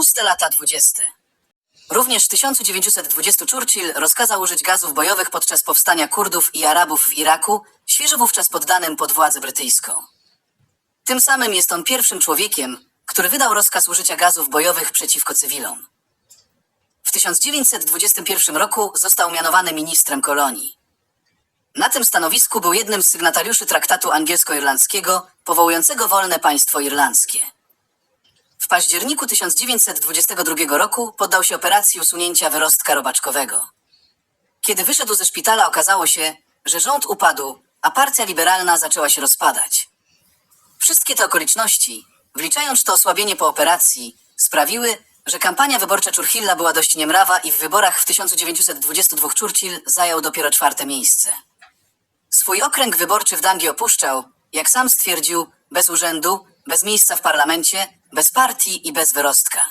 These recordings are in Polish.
Puste lata dwudzieste. Również w 1920 Churchill rozkazał użyć gazów bojowych podczas powstania Kurdów i Arabów w Iraku, świeżo wówczas poddanym pod władzę brytyjską. Tym samym jest on pierwszym człowiekiem, który wydał rozkaz użycia gazów bojowych przeciwko cywilom. W 1921 roku został mianowany ministrem kolonii. Na tym stanowisku był jednym z sygnatariuszy traktatu angielsko-irlandzkiego powołującego wolne państwo irlandzkie. Październiku 1922 roku poddał się operacji usunięcia wyrostka robaczkowego. Kiedy wyszedł ze szpitala, okazało się, że rząd upadł, a partia liberalna zaczęła się rozpadać. Wszystkie te okoliczności, wliczając to osłabienie po operacji, sprawiły, że kampania wyborcza Churchilla była dość niemrawa i w wyborach w 1922 Churchill zajął dopiero czwarte miejsce. Swój okręg wyborczy w Dundee opuszczał, jak sam stwierdził, bez urzędu, bez miejsca w parlamencie, bez partii i bez wyrostka.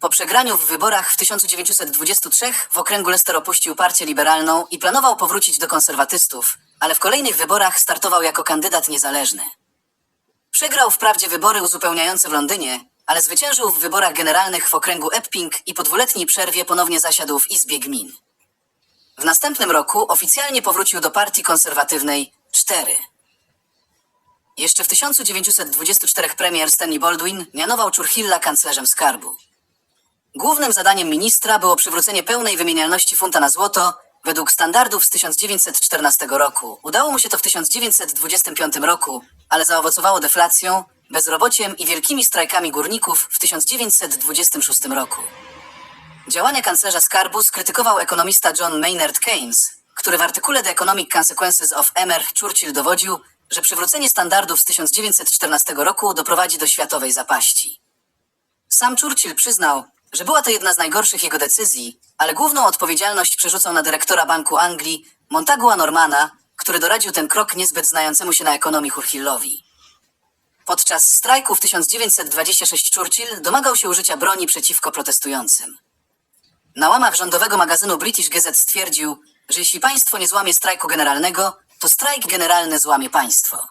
Po przegraniu w wyborach w 1923 w okręgu Leicester opuścił partię liberalną i planował powrócić do konserwatystów, ale w kolejnych wyborach startował jako kandydat niezależny. Przegrał wprawdzie wybory uzupełniające w Londynie, ale zwyciężył w wyborach generalnych w okręgu Epping i po dwuletniej przerwie ponownie zasiadł w Izbie Gmin. W następnym roku oficjalnie powrócił do partii konserwatywnej 4. Jeszcze w 1924 premier Stanley Baldwin mianował Churchilla kanclerzem skarbu. Głównym zadaniem ministra było przywrócenie pełnej wymienialności funta na złoto według standardów z 1914 roku. Udało mu się to w 1925 roku, ale zaowocowało deflacją, bezrobociem i wielkimi strajkami górników w 1926 roku. Działania kanclerza skarbu skrytykował ekonomista John Maynard Keynes, który w artykule The Economic Consequences of Emer Churchill dowodził, że przywrócenie standardów z 1914 roku doprowadzi do światowej zapaści. Sam Churchill przyznał, że była to jedna z najgorszych jego decyzji, ale główną odpowiedzialność przerzucał na dyrektora Banku Anglii, Montagua Normana, który doradził ten krok niezbyt znającemu się na ekonomii Churchillowi. Podczas strajku w 1926 Churchill domagał się użycia broni przeciwko protestującym. Na łamach rządowego magazynu British Gazette stwierdził, że jeśli państwo nie złamie strajku generalnego, to strajk generalny złamie państwo.